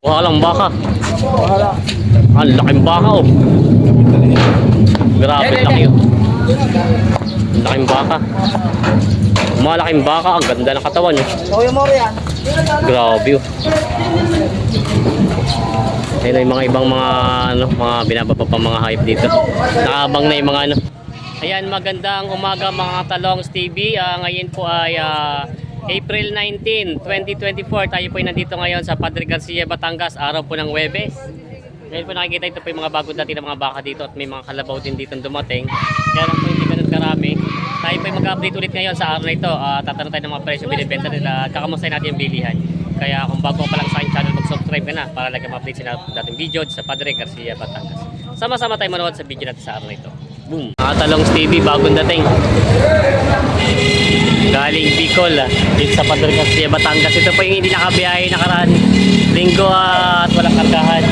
Walang baka. Ang laking baka oh. Grabe laki oh. Ang laking baka. Malaking baka, ang ganda ng katawan eh. Kuya Moro yan. Grabe oh. Ayun na yung mga ibang mga ano, mga binababa pa mga hype dito. Nakaabang na yung mga ano. Ayan, magandang umaga mga talong TV. Ah, ngayon po ay ah, April 19, 2024. Tayo po ay nandito ngayon sa Padre Garcia, Batangas. Araw po ng Webes. Ngayon po nakikita ito po yung mga bago natin ng mga baka dito at may mga kalabaw din dito dumating. Kaya lang po hindi ganun karami. Tayo po ay mag-update ulit ngayon sa araw na ito. Ah, tatanong tayo ng mga presyo binibenta nila at kakamustahin natin yung bilihan. Kaya kung bago pa lang sa aking channel, mag-subscribe ka na para lagi ma-update sa dating video sa Padre Garcia, Batangas. Sama-sama tayo manood sa video natin sa araw na ito. Boom! Mga talong TV, bagong dating. Galing Bicol, ah, dito sa Padre Garcia, Batangas. Ito po yung hindi nakabiyahe nakaraan. Linggo ah, at walang kargahan.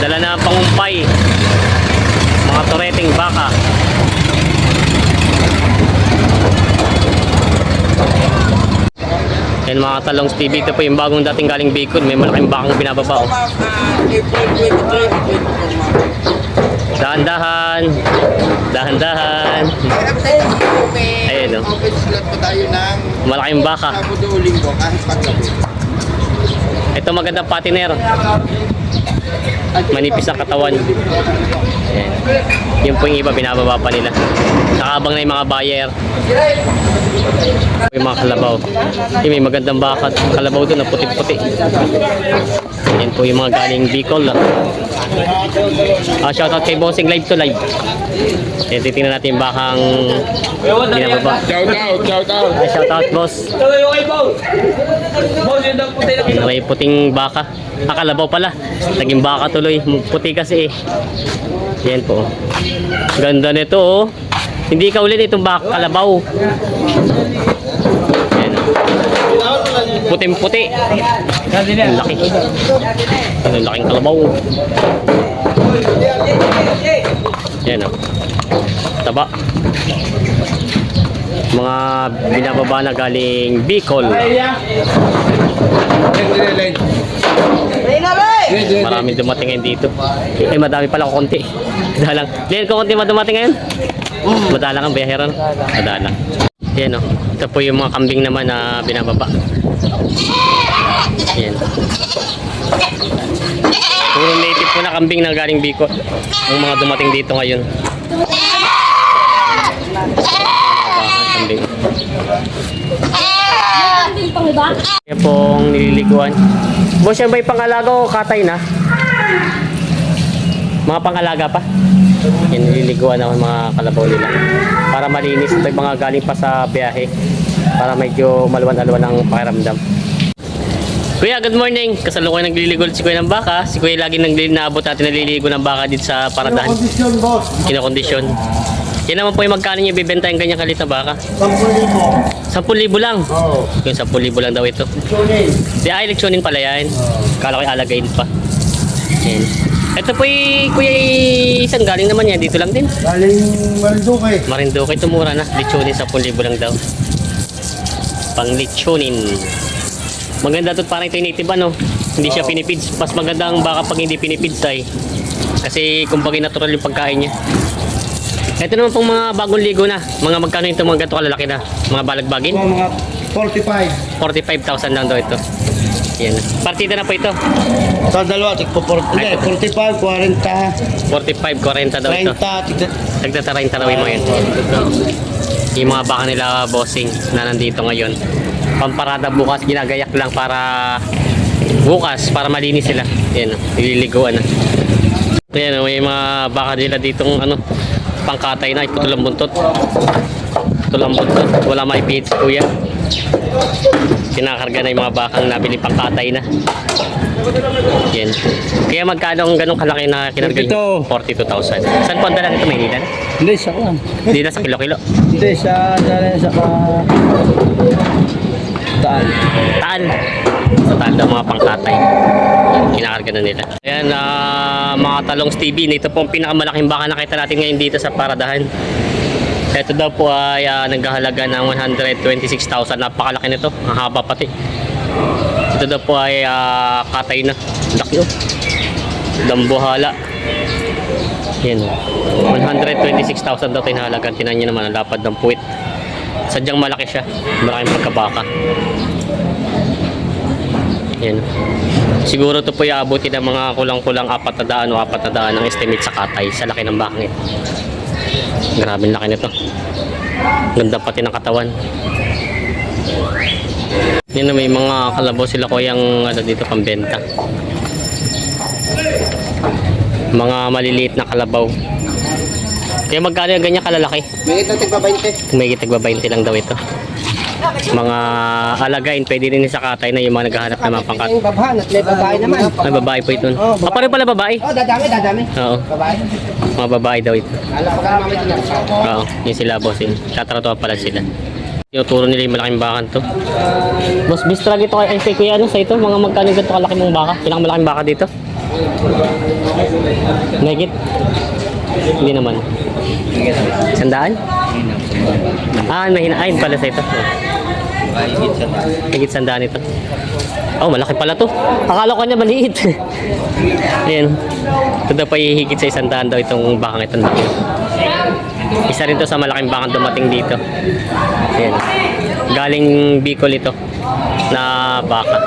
Dala na ang pangumpay. Mga toreting baka. Yan mga talong TV, ito po yung bagong dating galing Bicol. May malaking bakang binababa. Oh. April 23, Dahan-dahan. Dahan-dahan. Ayun, oh. Open slot po tayo ng Malaking baka. O. Ito magandang patiner. Manipis ang katawan. Ayan. Yung po yung iba, binababa pa nila. Nakabang na yung mga buyer. Yung mga kalabaw. Yung may magandang baka. Kalabaw doon na puti-puti. Yan po yung mga galing Bicol. Ah. Ah, shoutout kay Bossing live to live. Yan, titingnan natin yung bakang binababa. Shout out, shout out. Ah, shoutout boss. Yan, may puting baka. Ah, kalabaw pala. Naging baka tuloy. Puti kasi eh. Yan po. Ganda nito oh. Hindi ka ulit itong baka kalabaw. Yan. Puting puti. Ang laki. Ang laking kalabaw. Yan oh. Taba. Mga binababa na galing Bicol. Reyna Ray! Marami dumating ngayon dito. Eh, madami pala konti. Madalang. Kung konti man dumating ngayon? Madalang ang biyahero. Madalang. Yan o. Ito po yung mga kambing naman na binababa. Yan. Puro native po na kambing na galing Bicol. Ang mga dumating dito ngayon. Mga kambing. Kaya pong nililiguan. Boss, yan ba yung pangalaga o katay na? Mga pangalaga pa? Yan, nililiguan ako mga kalabaw nila. Para malinis ito yung mga galing pa sa biyahe. Para medyo maluwan-aluwan ang pakiramdam. Kuya, good morning. Kasalukuyan nagliligo si Kuya ng baka. Si Kuya lagi nang naabot natin naliligo ng baka dito sa paradahan. Condition boss. Kinakondisyon. Yan naman po yung magkano niya bibenta yung ganyang kalit na baka. 10,000. 10,000 lang. Oo. Yung 10,000 lang daw ito. Tuning. Di ay leksyonin pala yan. Kala ko yung alagayin pa. Yan. Ito po yung kuya isang galing naman yan. Dito lang din. Galing Marinduque. Marinduque ito mura na. Leksyonin 10,000 lang daw. Pang leksyonin. Maganda to parang ito yung native ano. Hindi siya pinipids. Mas maganda ang baka pag hindi pinipids ay. Kasi kumbaga natural yung pagkain niya. Ito naman pong mga bagong ligo na. Mga magkano ito mga ganito kalalaki na. Mga balagbagin. Ito mga 45. 45,000 lang daw ito. Yan. Partida na po ito. Sa dalawa, tigpo 40. Hindi, 45, 40, 45, 40 daw ito. 30, tigda. Nagtatarayin tarawin mo yun. Yung mga baka nila bossing na nandito ngayon. Pamparada bukas, ginagayak lang para bukas, para malinis sila. Yan, ililiguan na. Ayan, may mga baka nila ditong ano, pangkatay na, iputulang buntot. Tulang buntot, wala maipihit si kuya. Kinakarga na yung mga bakang nabili pangkatay na. Yan. Kaya magkano ang ganong kalaki na kinarga niyo? 42,000. Saan po ang dala nito? Maynila na? Hindi, sa kuwan. Hindi na sa kilo-kilo. Hindi, sa dala sa ka... Daan. Taan. Sa taan daw mga pangkatay. Kinakarga na nila. Ayan, ah, mga talong TV. Ito po ang pinakamalaking baka nakita natin ngayon dito sa paradahan. Ito daw po ay ah, naghahalaga ng 126,000. Napakalaki nito. Ang haba pati. Ito daw po ay ah, katay na. Laki oh. Dambuhala. Yan oh. 126,000 daw tinahalagan. Tinan niyo naman ang lapad ng puwit. Sadyang malaki siya. Maraming pagkabaka. Yan. Siguro to po iabuti ng mga kulang-kulang apat na daan o apat na daan ang estimate sa katay sa laki ng bakit. Grabe laki nito. Ganda pati ng katawan. Yan na may mga kalabaw sila ko yung ano dito pambenta. Mga maliliit na kalabaw. Kaya magkano yung ganyan kalalaki? May ito tigpa 20. May tagba 20 lang daw ito. Mga alagain, pwede rin sa katay na yung mga naghahanap ng mga pangkat. Yung babahan at may babae naman. Ay, babae po ito. Oh, babae. Ah, pareho pala babae. Oh, dadami, dadami. Oo, Babae. mga babae daw ito. Alam ko ka naman ito lang. Oo, yun sila boss yun. Tatratuwa pala sila. Tinuturo nila yung malaking bakan to. Boss, bis talaga ito kay ay, kay kuya ano sa ito? Mga magkano ganito kalaki mong baka? Pinakamalaking baka dito? Megit? Hindi naman. Sandaan? Ah, may hinain pala sa ito. Higit sandaan ito. Oh, malaki pala to. Akala ko niya maliit. Ayan. Ito daw pa hihigit sa isang daw itong bakang itong laki. Isa rin to sa malaking bakang dumating dito. Ayan. Galing Bicol ito na baka.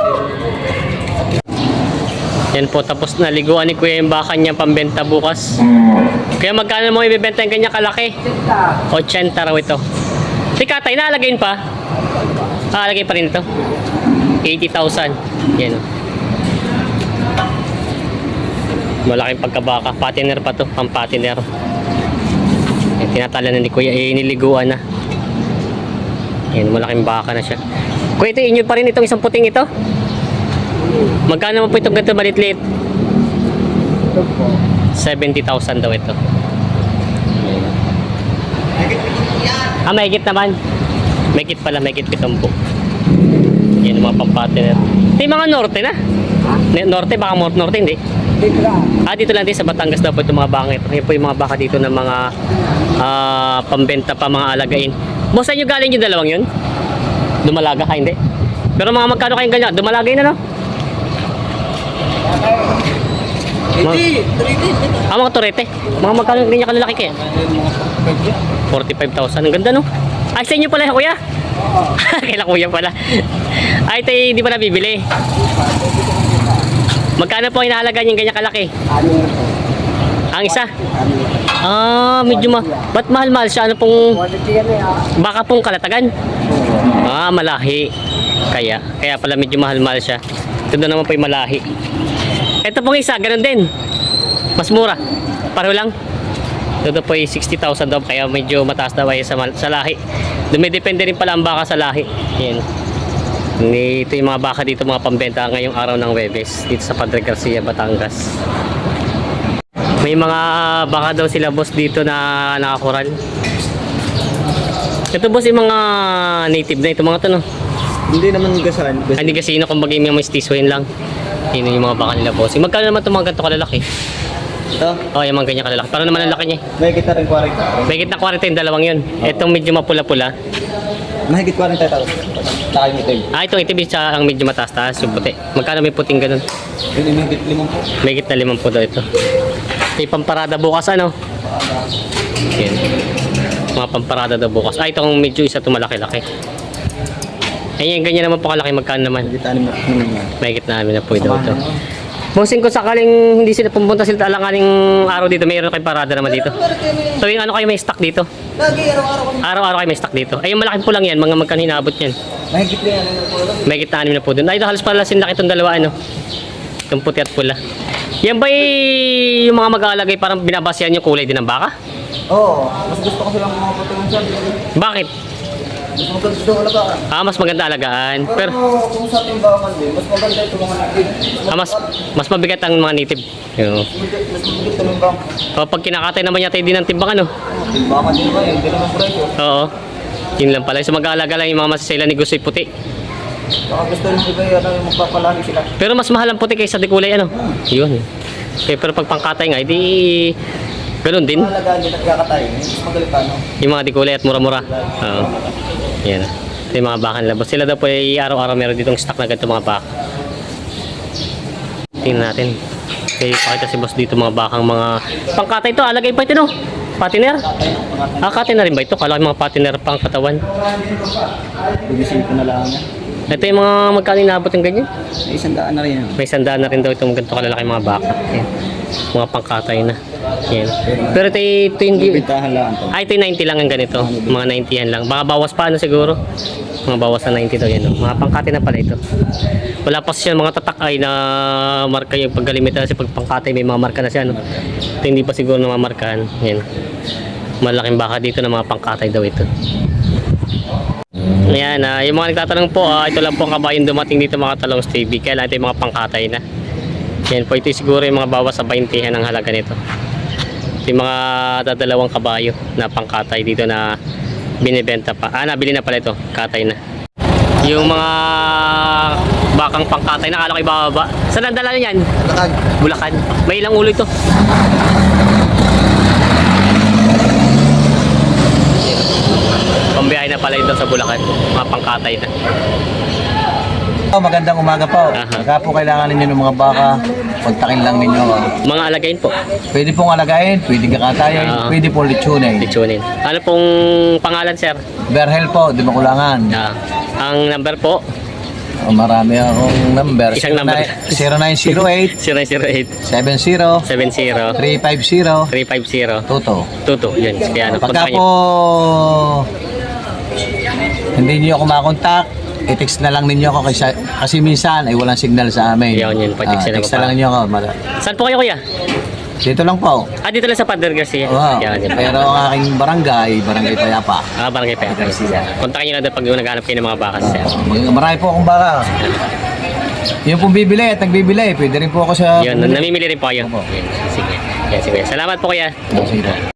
Yan po, tapos naliguan ni Kuya yung baka niya pambenta bukas. Kaya magkano mo ibibenta yung ganyan kalaki? 80 raw ito. Si Katay, naalagayin pa? Naalagay pa rin ito. 80,000. Yan. Malaking pagkabaka. Patiner pa to. Pang patiner. Tinatala na ni Kuya. Eh, niliguan na. Yan, malaking baka na siya. Kuya, ito inyo pa rin itong isang puting ito? Magkano po itong ganito malitlit? Ito po. 70,000 daw ito. Ah, mahigit naman. Mahigit pala, mahigit pitumpo. Yan mga pampatiner. Ito yung mga norte na. Norte, baka norte, hindi. Dito lang. Ah, dito lang din sa Batangas daw po itong mga bangit. Yan po yung mga baka dito ng mga ah, pambenta pa, mga alagain. Boss, saan nyo galing yung dalawang yun? Dumalaga ka, hindi? Pero mga magkano kayong ganyan? Dumalagay na, no? Mga, ah, mga torete. Mga magkano ganyan kalalaki kaya? 45,000. Ang ganda, no? Ay, sa inyo pala, kuya? Kaila kuya pala. Ay, ito hindi pa nabibili. Magkano po inahalaga yung ganyan kalaki? Ano po? Ang isa? Ah, medyo ma... Ba't mahal-mahal siya? Ano pong... Baka pong kalatagan? Ah, malahi. Kaya, kaya pala medyo mahal-mahal siya. Ito na naman po yung malahi. Ito pong isa, ganun din. Mas mura. Pareho lang. Ito po yung 60,000 daw, kaya medyo mataas daw ay sa, sa lahi. Dumidepende rin pala ang baka sa lahi. Yan. Ito yung mga baka dito, mga pambenta ngayong araw ng Webes. Dito sa Padre Garcia, Batangas. May mga baka daw sila boss dito na nakakural. Ito boss yung mga native na ito mga to no. Hindi naman gasan. Ay, Hindi kasi yun kung bagay may mga stisoin lang. Yun yung mga baka nila boss. Magkano naman itong mga ganito kalalaki? Ito, Oh, yung mga ganyan kalalaki. Parang naman ang laki niya. may kita rin 40. May na 40 yung dalawang yun. Itong medyo mapula-pula. Mahigit 40 tayo. Saka yung itim. Ah, itong itim siya ang medyo mataas-taas yung puti. Magkano may puting ganun? Yun yung mahigit limang po. May na limang po daw ito. May pamparada bukas ano? Yan. Mga pamparada daw bukas. Ah, itong medyo isa itong malaki-laki. Ayan, ganyan naman po kalaki. Magkano naman? Mahigit anim na naman yan. Mahigit namin na po daw ito. Bossing ko sakaling hindi sila pumunta sila alanganing araw dito, mayroon kayong parada naman dito. Tuwing ano kayo may stock dito? Lagi, araw-araw kami. Araw-araw kayo may stock dito. Ay, yung malaking po lang yan, mga magkano hinabot yan. Mahigit na yan. ano po lang. Mahigit na anim na po dun. Ay, ito halos pala sinlaki itong dalawa, ano? Itong puti at pula. Yan ba yung mga mag-aalagay parang binabasihan yung kulay din ng baka? Oo. Mas gusto ko silang mga patungan siya. Bakit? Mas maganda daw alaga. Ah, mas maganda alagaan. Pero, Pero kung sa ating bakan din, mas maganda ito mga native. ah, mas, mas mabigat ang mga native. Yung, Mas mabigat ito ng bang. kapag kinakatay naman yata hindi ng timbang, ano? Bakan din naman, hindi naman presyo. Oo. Yun lang pala. So mag-aalaga lang yung mga masasayla ni Gusoy puti. Baka gusto nung iba yan, yung magpapalaki sila. Pero mas mahal ang puti kaysa di kulay ano. Yun. Okay, pero pag pangkatay nga, edi Ganun din. Mga alagaan din nagkakatay. Mas magaling pa, no? Yung mga dikulay at mura-mura. Oo. Yan. Ito yung mga bakan labas. Sila daw po ay araw-araw meron ditong stock na ganito mga baka. Tingnan natin. Okay, pakita si boss dito mga bakang mga pangkata ito. Alagay pa ito no? Patiner? Ah, katiner rin ba ito? Kala mga patiner pang katawan. Bibisin ko na lang. Ito yung mga magkano inabot ng ganyan? May isang daan na rin yan. May sandaan na rin daw itong ganito kalalaki mga baka. Yan. Mga pangkatay na. Yan. Pero ito, ito yung... Bibintahan lang ito. Ay, ito yung 90 lang ang ganito. Mga 90 yan lang. Baka bawas pa ano siguro. Mga bawas na 90 daw yan. No? Mga pangkate na pala ito. Wala pa siya mga tatak ay na marka yung pagkalimita kasi pag pangkate may mga marka na siya. No? Ito hindi pa siguro na mamarkahan. Yan. Malaking baka dito na mga pangkatay daw ito. Ayan, ah, yung mga nagtatanong po, ah, ito lang po ang kabayan dumating dito mga talong TV. Kaya ito yung mga pangkatay na. Yan po, ito siguro yung mga bawas sa 20 ng halaga nito. Ito yung mga dadalawang kabayo na pangkatay dito na binibenta pa. Ah, nabili na pala ito. Katay na. Yung mga bakang pangkatay na kala ko ibababa. Saan ang dala niyan? Lakad. Bulacan. May ilang ulo ito? Pambiyahe na pala ito sa Bulacan. Mga pangkatay na. Oh, magandang umaga po. Aha. Pagka po kailangan ninyo ng mga baka, pagtakin lang ninyo. ah. Mga alagayin po. Pwede pong alagayin, pwede kakatayin, Ah. pwede pong litsunin. Lechonin. Ano pong pangalan, sir? Berhel po, di makulangan. Ah, ang number po? Oh, marami akong number. Isang number. 0908 0908 70 70 350 350 Toto. Tuto. Yun. Kaya ano, Pagka kontakin po hindi niyo ako makontak, i-text na lang ninyo ako kasi, kasi minsan ay walang signal sa amin. Yun, yun. Pa-text Ah, na text po na lang ninyo ako. Mala- Saan po kayo, kuya? Dito lang po. Ah, dito lang sa Padre Garcia. Wow. Yan, yan. Pero ang aking barangay, barangay Payapa. Ah, barangay pa. Kontakin nyo lang doon pag naghanap kayo ng mga bakas, sir. Mag- Marami po akong baka. Yung pong bibili at nagbibili, pwede rin po ako sa... Yun, namimili rin po kayo. Opo. Yan, sige. Yan, sige. Salamat po, kuya. Sige.